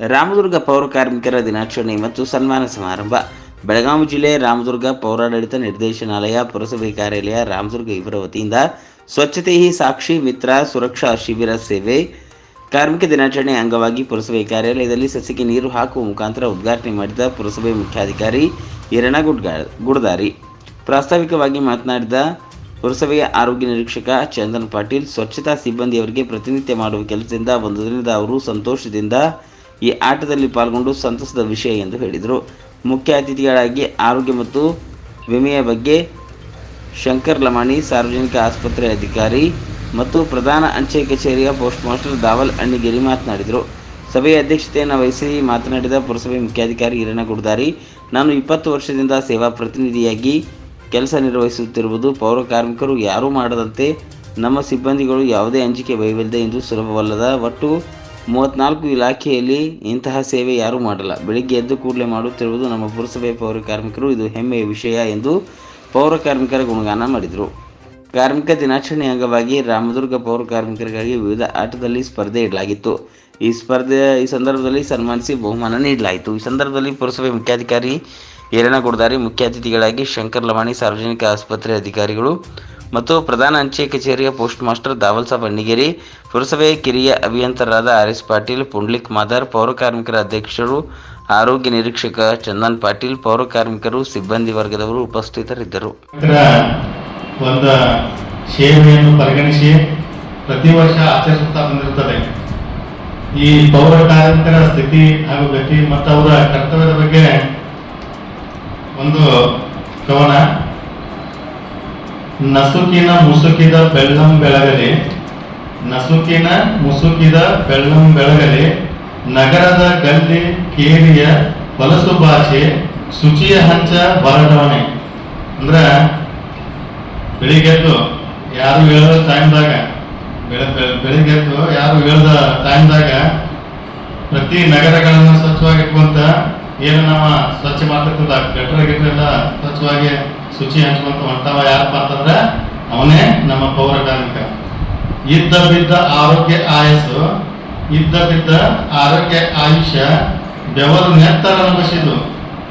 ರಾಮದುರ್ಗ ಪೌರ ಕಾರ್ಮಿಕರ ದಿನಾಚರಣೆ ಮತ್ತು ಸನ್ಮಾನ ಸಮಾರಂಭ. ಬೆಳಗಾವಿ ಜಿಲ್ಲೆ ರಾಮದುರ್ಗ ಪೌರಾಡಳಿತ ನಿರ್ದೇಶನಾಲಯ ಪುರಸಭೆ ಕಾರ್ಯಾಲಯ ರಾಮದುರ್ಗ ಇವರ ವತಿಯಿಂದ ಸ್ವಚ್ಛತೆ ಹಿ ಸಾಕ್ಷಿ ಮಿತ್ರ ಸುರಕ್ಷಾ ಶಿಬಿರ ಸೇವೆ ಕಾರ್ಮಿಕ ದಿನಾಚರಣೆ ಅಂಗವಾಗಿ ಪುರಸಭೆ ಕಾರ್ಯಾಲಯದಲ್ಲಿ ಸಸಿಗೆ ನೀರು ಹಾಕುವ ಮುಖಾಂತರ ಉದ್ಘಾಟನೆ ಮಾಡಿದ ಪುರಸಭೆ ಮುಖ್ಯಾಧಿಕಾರಿ ಹಿರಣ ಗುಡ್ಗಾ ಗುಡದಾರಿ. ಪ್ರಾಸ್ತಾವಿಕವಾಗಿ ಮಾತನಾಡಿದ ಪುರಸಭೆಯ ಆರೋಗ್ಯ ನಿರೀಕ್ಷಕ ಚಂದನ್ ಪಾಟೀಲ್, ಸ್ವಚ್ಛತಾ ಸಿಬ್ಬಂದಿಯವರಿಗೆ ಪ್ರತಿನಿತ್ಯ ಮಾಡುವ ಕೆಲಸದಿಂದ ಒಂದು ದಿನದ ಅವರು ಸಂತೋಷದಿಂದ ಈ ಆಟದಲ್ಲಿ ಪಾಲ್ಗೊಂಡು ಸಂತಸದ ವಿಷಯ ಎಂದು ಹೇಳಿದರು. ಮುಖ್ಯ ಅತಿಥಿಗಳಾಗಿ ಆರೋಗ್ಯ ಮತ್ತು ವಿಮೆಯ ಬಗ್ಗೆ ಶಂಕರ್ ಲಮಾಣಿ, ಸಾರ್ವಜನಿಕ ಆಸ್ಪತ್ರೆ ಅಧಿಕಾರಿ ಮತ್ತು ಪ್ರಧಾನ ಅಂಚೆ ಕಚೇರಿಯ ಪೋಸ್ಟ್ ಮಾಸ್ಟರ್ ದಾವಲ್ ಅಣ್ಣಿಗೇರಿ ಮಾತನಾಡಿದರು. ಸಭೆಯ ಅಧ್ಯಕ್ಷತೆಯನ್ನು ವಹಿಸಿ ಮಾತನಾಡಿದ ಪುರಸಭೆ ಮುಖ್ಯಾಧಿಕಾರಿ ಈರಣ್ಣ ಗುಡ್ದಾರಿ ನಾನು ಇಪ್ಪತ್ತು ವರ್ಷದಿಂದ ಸೇವಾ ಪ್ರತಿನಿಧಿಯಾಗಿ ಕೆಲಸ ನಿರ್ವಹಿಸುತ್ತಿರುವುದು ಪೌರ ಕಾರ್ಮಿಕರು ಯಾರೂ ಮಾಡದಂತೆ ನಮ್ಮ ಸಿಬ್ಬಂದಿಗಳು ಯಾವುದೇ ಅಂಜಿಕೆ ಬಯವಿಲ್ಲದೆ ಎಂದು ಸುಲಭವಲ್ಲದ ಒಟ್ಟು ಮೂವತ್ನಾಲ್ಕು ಇಲಾಖೆಯಲ್ಲಿ ಇಂತಹ ಸೇವೆ ಯಾರೂ ಮಾಡಲ್ಲ. ಬೆಳಿಗ್ಗೆ ಎದ್ದು ಕೂಡಲೇ ಮಾಡುತ್ತಿರುವುದು ನಮ್ಮ ಪುರಸಭೆ ಪೌರ ಕಾರ್ಮಿಕರು. ಇದು ಹೆಮ್ಮೆಯ ವಿಷಯ ಎಂದು ಪೌರ ಕಾರ್ಮಿಕರ ಗುಣಗಾನ ಮಾಡಿದರು. ಕಾರ್ಮಿಕ ದಿನಾಚರಣೆ ಅಂಗವಾಗಿ ರಾಮದುರ್ಗ ಪೌರ ಕಾರ್ಮಿಕರಿಗಾಗಿ ವಿವಿಧ ಆಟದಲ್ಲಿ ಸ್ಪರ್ಧೆ ಇಡಲಾಗಿತ್ತು. ಈ ಸ್ಪರ್ಧೆ ಈ ಸಂದರ್ಭದಲ್ಲಿ ಸನ್ಮಾನಿಸಿ ಬಹುಮಾನ ನೀಡಲಾಯಿತು. ಈ ಸಂದರ್ಭದಲ್ಲಿ ಪುರಸಭೆ ಮುಖ್ಯಾಧಿಕಾರಿ ಈರಣ್ಣ ಗುಡ್ದಾರಿ ಮುಖ್ಯ ಅತಿಥಿಗಳಾಗಿ ಶಂಕರ್ ಲವಾಣಿ, ಸಾರ್ವಜನಿಕ ಆಸ್ಪತ್ರೆ ಅಧಿಕಾರಿಗಳು ಮತ್ತು ಪ್ರಧಾನ ಅಂಚೆ ಕಚೇರಿಯ ಪೋಸ್ಟ್ ಮಾಸ್ಟರ್ ದಾವಲ್ ಸಾಬ್ ಅಣ್ಣಿಗೇರಿ ಪುರಸಭೆಯ ಕಿರಿಯ ಅಭಿಯಂತರರಾದ ಆರ್ ಎಸ್ ಪಾಟೀಲ್, ಪುಂಡ್ಲಿಕ್ ಮಾದರ್, ಪೌರ ಕಾರ್ಮಿಕರ ಅಧ್ಯಕ್ಷರು, ಆರೋಗ್ಯ ನಿರೀಕ್ಷಕ ಚಂದನ್ ಪಾಟೀಲ್, ಪೌರ ಕಾರ್ಮಿಕರು, ಸಿಬ್ಬಂದಿ ವರ್ಗದವರು ಉಪಸ್ಥಿತರಿದ್ದರು. ಒಂದು ಸೇವೆಯನ್ನು ಪರಿಗಣಿಸಿ ಪ್ರತಿ ವರ್ಷ ಆಚರಿಸುತ್ತಾ ಬಂದಿರುತ್ತದೆ. ಈ ಪೌರ ಕಾರ್ಮಿಕರ ಸ್ಥಿತಿ ಹಾಗೂ ಗತಿ ಮತ್ತು ಅವರ ಕರ್ತವ್ಯದ ಬಗ್ಗೆ ಒಂದು ಕವನ ನಸುಕಿನ ಮುಸುಕಿದ ಬೆಳ್ಳಂ ಬೆಳಗಲಿ, ನಸುಕಿನ ಮುಸುಕಿದ ಬೆಳ್ಳಂ ಬೆಳಗಲಿ, ನಗರದ ಗಲ್ಲಿ ಕೇರಿಯ ಹೊಲಸು ಭಾಷೆ ಶುಚಿಯ ಹಂಚ ಬರಡವಣೆ ಅಂದ್ರ ಬೆಳಿಗ್ಗೆ ಎದ್ದು ಯಾರು ಹೇಳದ ಟೈಮ್ದಾಗ ಬೆಳಿಗ್ಗೆದ್ದು ಯಾರು ಹೇಳದ ಟೈಮ್ದಾಗ ಪ್ರತಿ ನಗರಗಳನ್ನು ಸ್ವಚ್ಛವಾಗಿಟ್ಕೊಂತ ಏನು ನಮ್ಮ ಸ್ವಚ್ಛ ಮಾಡ್ತಿರ್ತದ, ಗಟ್ರ ಸ್ವಚ್ಛವಾಗಿ ಶುಚಿ ಹಂಚ್ಕೊಂತ ಹೊಂಟಾವ ಯಾರಪ್ಪ ಅಂತಂದ್ರೆ ಅವನೇ ನಮ್ಮ ಪೌರ ಕಾರ್ಮಿಕ ಇದ್ದ ಬಿದ್ದ ಆರೋಗ್ಯ ಆಯಸ್ಸು, ಇದ್ದ ಬಿದ್ದ ಆರೋಗ್ಯ ಆಯುಷ್ಯ ಬೆವರು ನೆತ್ತರ ಬಸಿದು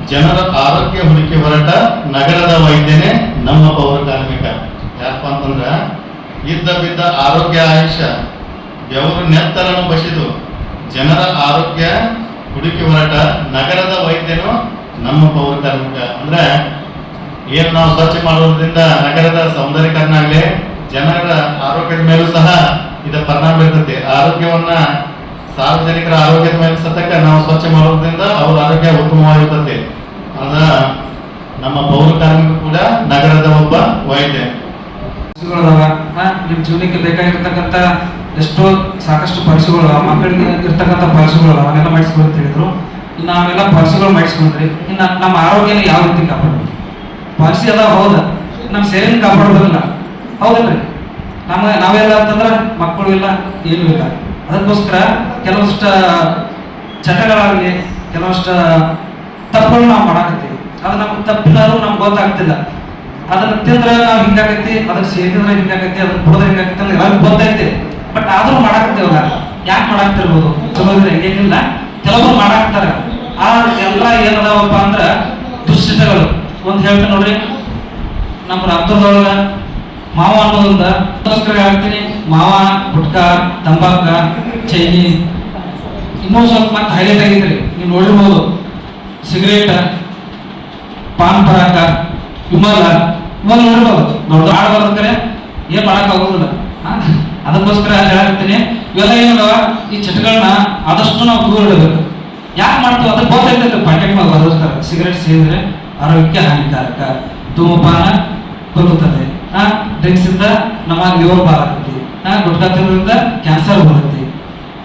ಜನರ ಆರೋಗ್ಯ ಹುಡುಕಿ ಹೊರಟ ನಗರದ ವೈದ್ಯನೇ ನಮ್ಮ ಪೌರ ಕಾರ್ಮಿಕ ಯಾಕಪ್ಪ ಅಂತಂದ್ರ ಇದ್ದ ಬಿದ್ದ ಆರೋಗ್ಯ ಆಯುಷ್ಯ ಬೆವರು ನೆತ್ತರನ್ನು ಬಸಿದು ಜನರ ಆರೋಗ್ಯ ಹುಡುಕಿ ಹೊರಟ ನಗರದ ವೈದ್ಯನು ನಮ್ಮ ಪೌರ ಕಾರ್ಮಿಕ ಅಂದ್ರೆ ಏನು ನಾವು ಸ್ವಚ್ಛ ಮಾಡುವುದರಿಂದ ನಗರದ ಸೌಂದರ್ಯೀಕರಣ ಆಗಲಿ ಜನರ ಆರೋಗ್ಯದ ಮೇಲೂ ಸಹ ಇದರ ಪರಿಣಾಮ ಬೀರ್ತೈತಿ. ಆರೋಗ್ಯವನ್ನ ಸಾರ್ವಜನಿಕರ ಆರೋಗ್ಯದ ಮೇಲೆ ಸತಕ ನಾವು ಸ್ವಚ್ಛ ಮಾಡೋದ್ರಿಂದ ಅವ್ರ ಆರೋಗ್ಯ ಉತ್ತಮವಾಗಿರ್ತೈತಿ. ಅದ ನಮ್ಮ ಪೌರ ಕಾರ್ಮಿಕ ಕೂಡ ನಗರದ ಒಬ್ಬ ವೈದ್ಯ. ನಿಮ್ಮ ಜೀವನಕ್ಕೆ ಬೇಕಾಗಿರ್ತಕ್ಕಂಥ ಎಷ್ಟೋ ಸಾಕಷ್ಟು ಪರಿಸುಗಳು ಮಕ್ಕಳಿಗೆ ಇರ್ತಕ್ಕಂಥ ಪರಿಸ್ಥಿತಿಗಳು ಅದಾವ ಅವನ್ನೆಲ್ಲ ಮಾಡಿಸ್ಕೊಳ್ತಿದ್ರು ನಾವೆಲ್ಲ ಪರಿಸುಗಳು ಮಾಡಿಸ್ಕೊಂಡ್ರಿ ಇನ್ನು ನಮ್ಮ ಆರೋಗ್ಯನ ಯಾವ ರೀತಿ ಕಾಪಾಡ್ಬೇಕು? ಪಾಲಿಸಿ ಎಲ್ಲ ಹೌದ. ನಮ್ಮ ಸೇವೆಯನ್ನು ಕಾಪಾಡೋದಿಲ್ಲ. ಹೌದಲ್ರಿ ನಮ್ಮ ನಾವೆಲ್ಲ ಅಂತಂದ್ರೆ ಮಕ್ಕಳು ಇಲ್ಲ, ಏನು ಇಲ್ಲ. ಅದಕ್ಕೋಸ್ಕರ ಕೆಲವಷ್ಟ ಚಟಗಳಾಗಲಿ, ಕೆಲವಷ್ಟು ತಪ್ಪುಗಳು ನಾವು ಮಾಡಾಕತ್ತೀವಿ. ಅದು ನಮ್ಗೆ ತಪ್ಪಿಲ್ಲಾದ್ರೂ ನಮ್ಗೆ ಗೊತ್ತಾಗ್ತಿಲ್ಲ. ಅದನ್ನ ತಿಂದ್ರೆ ನಾವು ಹಿಂಗಾಗೈತಿ, ಅದನ್ನ ಸೇರಿದ್ರೆ ಹಿಂಗಾಗೈತಿ, ಅದನ್ನ ಕುಡಿದ್ರೆ ಹಿಂಗಾಗೈತಿ ಅಂದ್ರೆ ಎಲ್ಲರಿಗೂ ಗೊತ್ತೈತಿ. ಬಟ್ ಆದ್ರೂ ಮಾಡಾಕತ್ತೀವಲ್ಲ. ಯಾಕೆ ಮಾಡಾಕ್ತಿರ್ಬೋದು? ಚಲೋದ್ರೆ ಏನಿಲ್ಲ ಕೆಲವರು ಮಾಡಾಕ್ತಾರ. ಆ ಎಲ್ಲ ಏನದಾವಪ್ಪ ಅಂದ್ರ ದುಶ್ಚಿತಗಳು. ಒಂದ್ ಹೇಳ್ತೀನಿ ನೋಡ್ರಿ. ನಮ್ಮ ರಕ್ತದೊಳಗ ಮಾವ ಅನ್ನೋದ್ರಿಂದ ಹೇಳ್ತೀನಿ ಮಾವ, ಗುಟ್ಕ, ತಂಬಾಕ, ಚೈನಿ. ಇನ್ನೂ ಸ್ವಲ್ಪ ಮತ್ತೆ ಹೈಲೈಟ್ ಆಗೈತ್ರಿ. ನೀವು ನೋಡಿರ್ಬೋದು. ಸಿಗರೇಟ್, ಪಾನ್ ಪರಾಕ ವಿಮಲ ಇವಾಗ ನೋಡ್ಬೋದು ದೊಡ್ಡ ಆಡಬಾರ್ದ್ರೆ ಏನ್ ಮಾಡಕ್ ಆಗೋದಿಲ್ಲ. ಅದಕ್ಕೋಸ್ಕರ ಹೇಳ್ತೀನಿ. ಇವೆಲ್ಲ ಏನದ ಈ ಚಟಗಳನ್ನ ಆದಷ್ಟು ನಾವು ದೂರ ಇಡಬೇಕು. ಯಾಕೆ ಮಾಡ್ತೀವಿ? ಅದಕ್ಕೆ ಇರ್ತೈತೆ ಪ್ಯಾಕೆಟ್ ಮೇಲೆ ಬರೆದಿರ್ತಾರೆ ಸಿಗರೇಟ್ ಸೇರಿದ್ರೆ ಆರೋಗ್ಯಕ್ಕೆ ಹಾನಿಕಾರಕ. ಧೂಮಪಾನ ಬರುತ್ತದೆ ಆ ಡ್ರಿಂಕ್ಸ್ ಇಂದ ನಮ್ಮ ಲಿವರ್ ಬಾರಾಗುತ್ತೆ ಆ ಗುಟ್ಕಾ ತಿನ್ನೋದ್ರಿಂದ ಕ್ಯಾನ್ಸರ್ ಬರುತ್ತೆ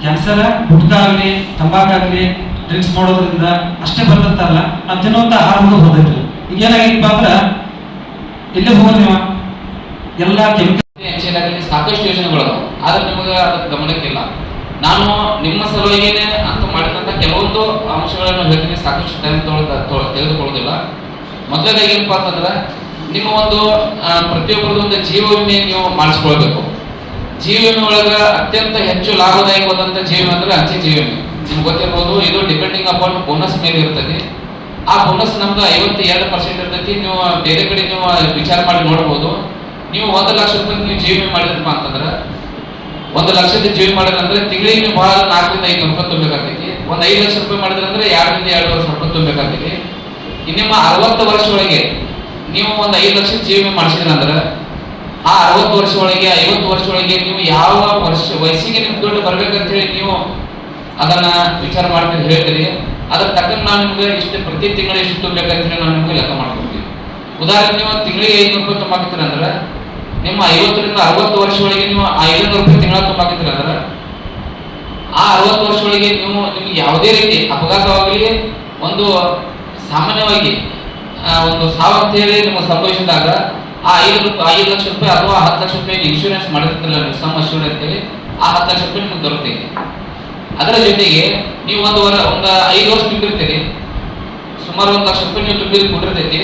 ಕ್ಯಾನ್ಸರ್, ಗುಟ್ಕಾ ಆಗಲಿ ತಂಬಾಕಾಗಲಿ ಡ್ರಿಂಕ್ಸ್ ಮಾಡೋದ್ರಿಂದ ಅಷ್ಟೇ ಬರ್ತಂತಲ್ಲ ನಾವು ತಿನ್ನುವಂಥ ಆಹಾರಗಳು ಬರ್ತೈತ್ರಿ ಈಗ ಏನಾಗೈತಪ್ಪ ಅಂದ್ರೆ ಎಲ್ಲಿ ಹೋಗೋದು ನೀವು. ಎಲ್ಲ ಕೆಮಿಕಲ್ ಹೆಚ್ಚಿನಾಗಲಿ ಸಾಕಷ್ಟು ಯೋಜನೆಗಳು ಆದ್ರೆ ನಿಮಗೆ ಅದಕ್ಕೆ ಗಮನಕ್ಕಿಲ್ಲ. ನಾನು ನಿಮ್ಮ ಸಲುವಾಗಿನೇ ಅಂತ ಮಾಡಿದಂಥ ಕೆಲವೊಂದು ಅಂಶಗಳನ್ನು ಹೇಳ್ತೀನಿ. ಸಾಕಷ್ಟು ಟೈಮ್ ತೊಗೊಳ ತೆಗೆದುಕೊಳ್ಳೋದಿಲ್ಲ. ಮೊದಲನೇದಾಗಿ ಏನಪ್ಪ ಅಂತಂದ್ರೆ, ನಿಮ್ಮ ಒಂದು ಪ್ರತಿಯೊಬ್ಬರದ್ದು ಒಂದು ಜೀವ ವಿಮೆ ನೀವು ಮಾಡಿಸ್ಕೊಳ್ಬೇಕು. ಜೀವ ವಿಮೆ ಒಳಗೆ ಅತ್ಯಂತ ಹೆಚ್ಚು ಲಾಭದಾಯಕವಾದಂಥ ಜೀವ ವಿಮೆ ಅಂದ್ರೆ ಅಂಚೆ ಜೀವ ವಿಮೆ ನಿಮ್ಗೆ ಗೊತ್ತಿರ್ಬೋದು, ಇದು ಡಿಪೆಂಡಿಂಗ್ ಅಪಾನ್ ಬೋನಸ್ ಮೇಲೆ ಇರ್ತದೆ ಆ ಬೋನಸ್ ನಮ್ದು ಐವತ್ತು ಎರಡು ಪರ್ಸೆಂಟ್ ಇರ್ತೈತಿ. ನೀವು ಬೇರೆ ಕಡೆ ನೀವು ವಿಚಾರ ಮಾಡಿ ನೋಡ್ಬೋದು. ನೀವು ಒಂದು ಲಕ್ಷ ರೂಪಾಯಿ ನೀವು ಜೀವ ವಿಮೆ ಮಾಡಿದ್ರಪ್ಪ ಅಂತಂದ್ರೆ, ಒಂದು ಲಕ್ಷದ ಜೀವ ಮಾಡಿದ್ರಂದ್ರೆ ತಿಂಗಳಿಗೆ ನೀವು ಬಹಳ ನಾಲ್ಕರಿಂದ ಐದು ರೂಪಾಯಿ ತುಂಬಬೇಕಾಗ್ತೈತಿ ಒಂದು ಐದು ಲಕ್ಷ ರೂಪಾಯಿ ಮಾಡಿದ್ರಂದ್ರೆ ಎರಡರಿಂದ ಎರಡು ಲಕ್ಷ ರೂಪಾಯಿ ತುಂಬಬೇಕಾಗ್ತೈತಿ ನಿಮ್ಮ ಅರವತ್ತು ವರ್ಷ ಒಳಗೆ ನೀವು ಒಂದು ಐದು ಲಕ್ಷ ಜೀವ ಮಾಡಿಸಿದ್ರಂದ್ರೆ ಆ ಅರವತ್ತು ವರ್ಷ ಒಳಗೆ ಐವತ್ತು ವರ್ಷ ಒಳಗೆ ನೀವು ಯಾವ ವರ್ಷ, ವಯಸ್ಸಿಗೆ ನಿಮ್ಗೆ ದುಡ್ಡು ಬರ್ಬೇಕಂತ ಹೇಳಿ ನೀವು ಅದನ್ನ ವಿಚಾರ ಮಾಡ್ತೀನಿ ಹೇಳ್ತೀರಿ. ಅದ್ರ ತಕ್ಕಂಗೆ ನಾನು ನಿಮ್ಗೆ ಇಷ್ಟು, ಪ್ರತಿ ತಿಂಗಳು ಎಷ್ಟು ತುಂಬಬೇಕಂತ ಹೇಳಿ ನಾನು ನಿಮ್ಗೆ ಲೆಕ್ಕ ಮಾಡ್ಕೊಡ್ತೀವಿ ಉದಾಹರಣೆ ನೀವು ತಿಂಗಳಿಗೆ ಐನೂರು ರೂಪಾಯಿ ತುಂಬಾಕತ್ತೀರ ಅಂದ್ರೆ, ನಿಮ್ಮ ಐವತ್ತರಿಂದ ಅರವತ್ತು ವರ್ಷ ಒಳಗೆ ನೀವು ಐನೂರು ರೂಪಾಯಿ ತಿಂಗಳ ತುಂಬಾಕತ್ತೀರ ಅಂದ್ರೆ, ಆ ಅರವತ್ತು ವರ್ಷ ಒಳಗೆ ನೀವು ನಿಮ್ಗೆ ಯಾವುದೇ ರೀತಿ ಅಪಘಾತವಾಗಲಿ, ಒಂದು ಸಾಮಾನ್ಯವಾಗಿ ಒಂದು ಹೇಳಿ ನಿಮಗೆ ಸಂಭವಿಸಿದಾಗ, ಆ ಐದು ರೂಪಾಯಿ ಐದು ಲಕ್ಷ ರೂಪಾಯಿ ಅಥವಾ ಹತ್ತು ಲಕ್ಷ ರೂಪಾಯಿ ಇನ್ಶೂರೆನ್ಸ್ ಮಾಡಿರ್ತಿಲ್ಲ ನೀವು ಸಮ್ ಅಶ್ಯೂರ್ಡ್ ಅಂತೇಳಿ ಆ ಹತ್ತು ಲಕ್ಷ ರೂಪಾಯಿ ನಿಮ್ಗೆ ದೊರಕೈತಿ ಅದರ ಜೊತೆಗೆ ನೀವು ಒಂದು ವರ, ಒಂದು ಐದು ವರ್ಷ ತುಂಬಿರ್ತೀರಿ. ಸುಮಾರು ಒಂದು ಲಕ್ಷ ರೂಪಾಯಿ ನೀವು ತುಂಬಿದ್ ಕೊಟ್ಟಿರ್ತೈತಿ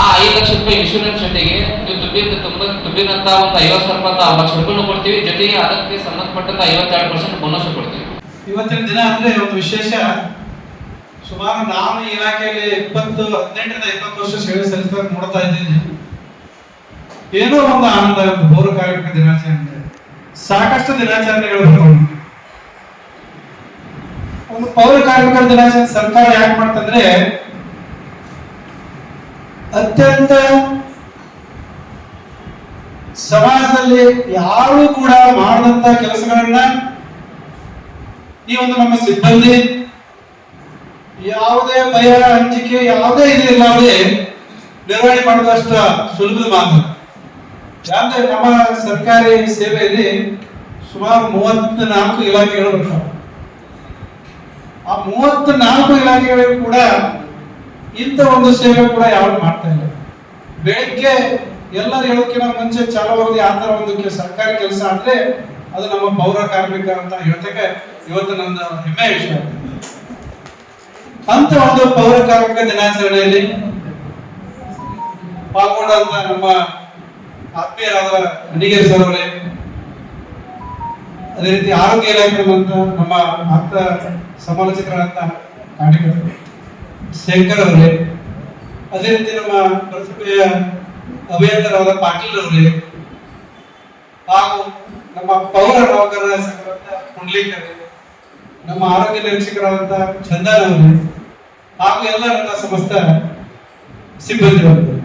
ಆ ಐದು ಲಕ್ಷ ರೂಪಾಯಿ ಇನ್ಶೂರೆನ್ಸ್ ಜೊತೆಗೆ ನೀವು ತುಂಬಿದ್ದು ತುಂಬ ತುಂಬಿದಂತ ಒಂದು ಐವತ್ತು ಸಾವಿರ ರೂಪಾಯಿ ಆ ಲಕ್ಷ ರೂಪಾಯಿ ಕೊಡ್ತೀವಿ. ಜೊತೆಗೆ ಅದಕ್ಕೆ ಸಂಬಂಧಪಟ್ಟಂತ ಐವತ್ತೆರಡು ಪರ್ಸೆಂಟ್ ಬೋನಸ್ ಕೊಡ್ತೀವಿ. ಇವತ್ತಿನ ದಿನ ಅಂದ್ರೆ ಒಂದು ವಿಶೇಷ ಸುಮಾರು ನಾನು ಇಲಾಖೆಯಲ್ಲಿ ಇಪ್ಪತ್ತು, ಹದಿನೆಂಟರಿಂದ ಇಪ್ಪತ್ತು ವರ್ಷ ಸೇವೆ ಸಲ್ಲಿಸಿದಾಗ ನೋಡ್ತಾ ಇದ್ದೀನಿ. ಏನೋ ಒಂದು ಆನಂದ ಇತ್ತು ಪೌರ ಕಾರ್ಮಿಕ ದಿನಾಚರಣೆ. ಸಾಕಷ್ಟು ದಿನಾಚರಣೆಗಳು ಒಂದು ಪೌರ ಕಾರ್ಮಿಕರ ದಿನಾಚರಣೆ ಸರ್ಕಾರ ಯಾಕೆ ಮಾಡ್ತಂದ್ರೆ, ಅತ್ಯಂತ ಸಮಾಜದಲ್ಲಿ ಯಾರು ಕೂಡ ಮಾಡದಂತ ಕೆಲಸಗಳನ್ನ ಈ ಒಂದು ನಮ್ಮ ಸಿಬ್ಬಂದಿ ಯಾವುದೇ ಭಯ ಹಂಚಿಕೆ, ಯಾವುದೇ ಇದು ಇಲ್ಲದೆ ನಿರ್ವಹಣೆ ಮಾಡೋದಷ್ಟ ಸುಲಭದ ಮಾತು ಯಾಕಂದ್ರೆ ನಮ್ಮ ಸರ್ಕಾರಿ ಸೇವೆಯಲ್ಲಿ ಸುಮಾರು ಮೂವತ್ತ್ ನಾಲ್ಕು ಇಲಾಖೆಗಳು ಆ ಮೂವತ್ತ್ ನಾಲ್ಕು ಇಲಾಖೆಗಳಿಗೂ ಕೂಡ ಇಂಥ ಒಂದು ಸೇವೆ ಕೂಡ ಯಾರು ಮಾಡ್ತಾ ಇಲ್ಲ. ಬೆಳಗ್ಗೆ ಎಲ್ಲರೂ ಹೇಳೋಕ್ಕಿಂತ ಮುಂಚೆ ಚಾಲವಾಗಿ ಆ ಥರ ಒಂದು ಸರ್ಕಾರಿ ಕೆಲಸ ಅಂದ್ರೆ ಅದು ನಮ್ಮ ಪೌರ ಕಾರ್ಮಿಕ ಅಂತ ಹೇಳ್ತಕ್ಕೆ ಇವತ್ತು ನನ್ನ ಹೆಮ್ಮೆ ವಿಷಯ ಅಂತ ಒಂದು ಪೌರ ಕಾರ್ಮಿಕ ದಿನಾಚರಣೆಯಲ್ಲಿ ಪಾಲ್ಗೊಂಡಂತ ನಮ್ಮ ಆತ್ಮೀಯರಾದ ಅಡಿಗೇರ್ ಸರ್ ಅವರೇ ಅದೇ ರೀತಿ ಆರೋಗ್ಯ ಇಲಾಖೆ ನಮ್ಮ ಆಪ್ತ ಸಮಾಲೋಚಕರಾದಂತ ಕಾರ್ಯಕರ್ತರು, ಶಂಕರ್ ಅವರೇ, ಅದೇ ರೀತಿ ನಮ್ಮ ಪ್ರತಿಭೆಯ ಅಭಿಯಂತರಾದ ಪಾಟೀಲ್ ಅವರೇ, ಹಾಗೂ ನಮ್ಮ ಪೌರ ನೌಕರರ ಸಂಘದ ನಮ್ಮ ಆರೋಗ್ಯ ನಿರೀಕ್ಷಕರಾದಂತಹ ಚಂದನ್ ಅವರು ಹಾಗೂ ಎಲ್ಲ ನನ್ನ ಸಮಸ್ತ ಸಿಬ್ಬಂದಿಗಳು